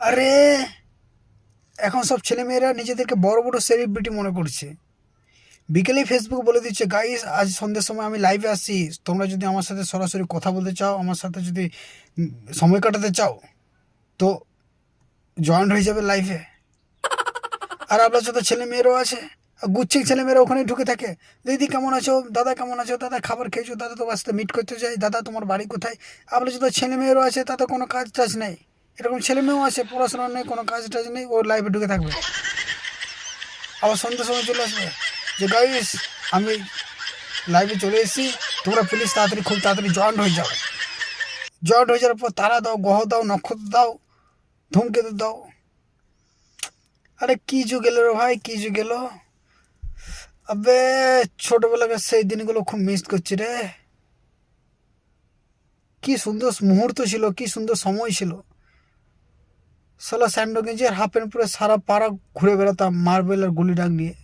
আরে, এখন সব ছেলেমেয়েরা নিজেদেরকে বড় বড় সেলিব্রিটি মনে করছে। বিকেলেই ফেসবুক বলে দিচ্ছে গাইস আজ সন্ধ্যের সময় আমি লাইভে আসছি। তোমরা যদি আমার সাথে সরাসরি কথা বলতে চাও, আমার সাথে যদি সময় কাটাতে চাও, তো জয়েন্ট হয়ে যাবে লাইভে আর আপনার সাথে ছেলে মেয়েরাও আছে গুচ্ছিক ছেলে মেয়েরা ওখানে ঢুকে থাকে। দিদি, কেমন আছো? দাদা, কেমন আছো? দাদা, খাবার খেয়েছো? দাদা, তোমার সাথে মিট করতে চাই? দাদা, তোমার বাড়ি কোথায়? আপনার সাথে ছেলে মেয়েরও আছে, তাতে কোনো কাজ টাজ নেই। এরকম ছেলে মেয়েও আছে, পড়াশোনা নেই, কোনো কাজ টাজ নেই, ও লাইফে ঢুকে থাকবে। আবার সন্ধ্যের সময় চলে আসবে, যে গাইস আমি লাইভে চলে এসেছি, তোমরা প্লিজ তাড়াতাড়ি খুব তাড়াতাড়ি জয়েন্ট হয়ে যাও। জয়েন্ট হয়ে যাওয়ার পর তারা দাও, গ্রহ দাও, নক্ষত্র দাও, ধূমকেতু দাও। আরে কী যুগ এলো রে ভাই, কি যুগ এলো? আবে, ছোটবেলাকার সেই দিনগুলো খুব মিস করছি রে। কি সুন্দর মুহূর্ত ছিল, কি সুন্দর সময় ছিল। সালা স্যান্ডো গেঞ্জি আর হাফ প্যান্ট পরে সারা পাড়া ঘুরে বেড়াতাম মার্বেল আর গুলি ডাক নিয়ে।